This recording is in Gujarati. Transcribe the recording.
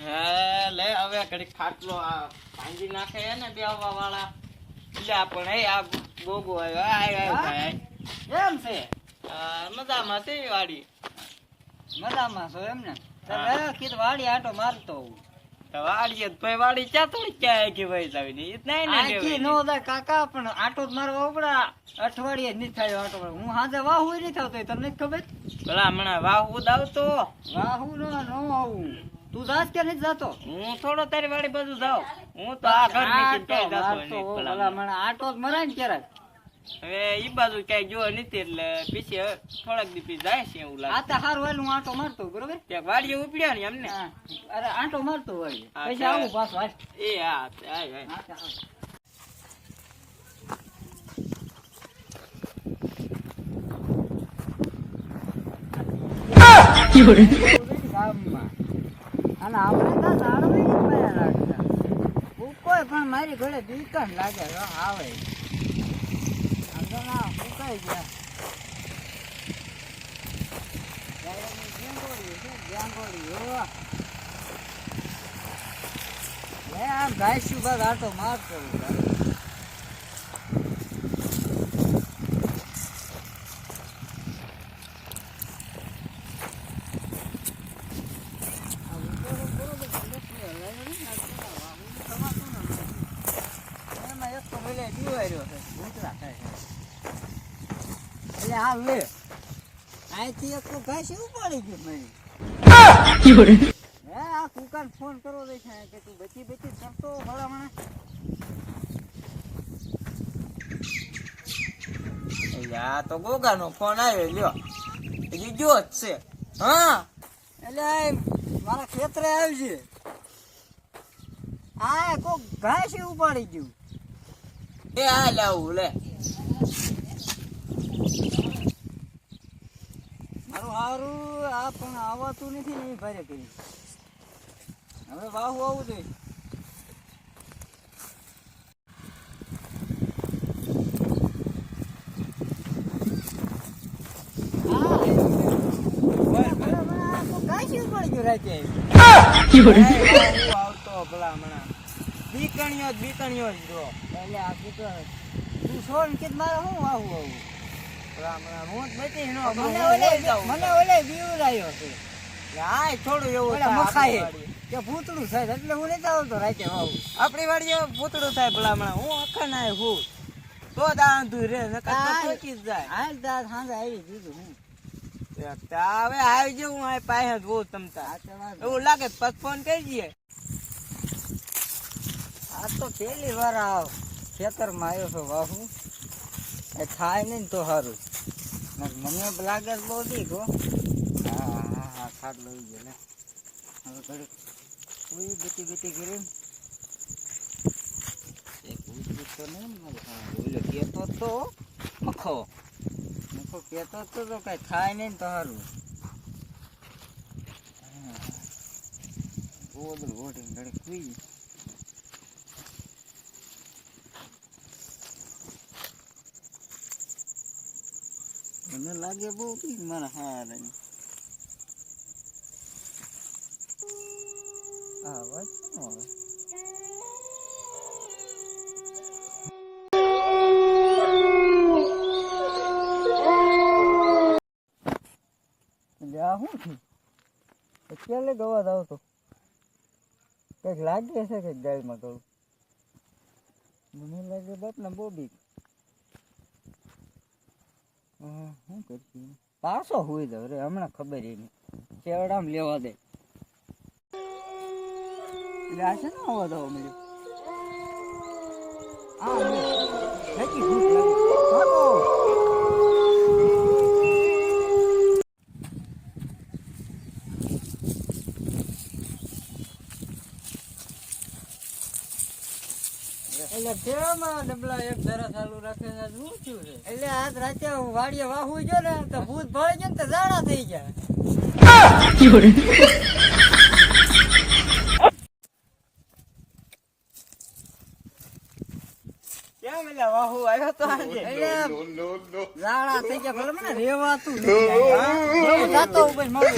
હે લે હવે ઘડીક ખાટલો આ ભાંગી નાખે હે ને બેવા વાળા. એટલે પણ હે આ ગોગો આવ્યો. આય આય કેમ છે? મજામાં છે વાડી? મજામાં છો એમ ને? હા. કીધું વાડી આટો મારતો હોઉં. વાડીએ ભાઈ વાડી ચા થોડી ક્યાં કે ભાઈ જાવી ની? ઈ ને આખી નો જાય કાકા પણ આટો જ મારવા ઉપડા. અઠવાડિયે જ નહીં થાય આટો. હું હાજે વાહુ નહીં થતો તમને ખબર? ભલા હમણાં વાહ દાવતો વાહુ નો નો આવું. તું જાત કે નથી જાતો? હું થોડો તારી વાડી બાજુ જાઉં. હું તો આ ઘર નીકળી જાતો ભલા આટો જ મરાય ને ક્યારેક. હવે ઈ બાજુ ક્યાંય જો નથી એટલે પીછે થોડાક દી પછી જાય છે એવું આ તો હારું હું આટો મારતો બરોબર? ત્યાં વાડીએ ઉપડ્યા ને એમને? અરે આંટો મારતો હોય. પછી આવું પાછો એ હા આય આય. અને આપણે તો તાળવે જ પડ્યા રાખતા. ઉકોય પણ મારી ઘરે બીકણ લાગે આવે. ગયા ઘાસ્યું બાદ આટો મારતો હું ભાઈ. આ ઉતારો બરોબર છે, એટલે હલાયો નહીં ને, આ કેવા વાહુનું સમાતું ને હમણાં. એમાં એક તો ભલે દીવાર્યો છે, ભૂતરા થાય છે. એટલે આ લે. અહીંથી એક તો ઘાસ ઉપાડી ગયું મેં હે આ કુકાન ફોન કરવો દે છે કે તું બચી બચી કરતો ભલામણ યા તો ગોગાનો ફોન આવ્યો લ્યો. હજી જો જ છે. હા. એટલે આ મારા ખેતરે આવી છે આ કોક ઘાસ ઉપાડી ગયું. એ આ લાવું લે. મારું આ પણ આવતું નથી ને એ ભારે કરી. હવે વાહુ આવું જોઈએ. બીકણીઓ જ બીકણીઓ જ જો. એટલે આ કૂતરો તું છોડ કે મારે શું આવું આવું? ભલા હમણાં હું જ નો મને ઓલે મને ઓલે બીવરાયો છે હાય થોડું એવું ઓલા થાય. કે એટલે હું નહીં આવતો રાતે વાવું આપણી વાડીએ પૂતળું થાય ભલામણા હું અખા ના હું. તો રે નકર તો જ જાય. હાલ તાર સાંજે આવી દીધું હું. હવે આવી હું આ પાસે જ બહુ તમતા. એવું લાગે પછી ફોન કરી દઈએ. આ તો પેલી વાર આવ. ખેતરમાં આવ્યો છો વાહુ. એ થાય નહીં ને તો સારું મને લાગે છે બહુ ઠીક હો. હા હા હા ખાટ લઈ ગયો લે. હવે ઘડીક સુઈ બીતી બીતી કરી એક ઉઠી તો નહીં ને મારે. હા, ઓલો કહેતો તો મખો. મખો કહેતો તો તો કઈ થાય નહીં ને તો સારું ગોદડું ઓઢીને ઘડીક સુઈ મને લાગે બહુ ઠીક મારા હાર હા વાત છે ને હવે. એટલે શું થયું? અત્યારે ગવા જાવ તો કંઈક લાગે છે કંઈક ગાયમાં ગયું મને લાગે બાપના બહુ બીક શું કરશું પાછો હોય તો રે, હમણાં ખબર એ નહીં ચેવડામ લેવા દે. એટલે આ છે ને અવાજ આવો મળ્યો આ નક્કી ભૂત લાગે ભાગો એટલે ડબલા એક ધરા ચાલુ રાખે છે શું થયું છે? એટલે આજ રાતે વાડીએ વાહું ગયો ને તો ભૂત ભળી ગયો ને તો જાડા થઈ ગયા. કેમ વાહુ આવ્યો તો આજે? થઈ ગયા ભલે મને રેવાતું નથી. જાતો ઉપર મળું.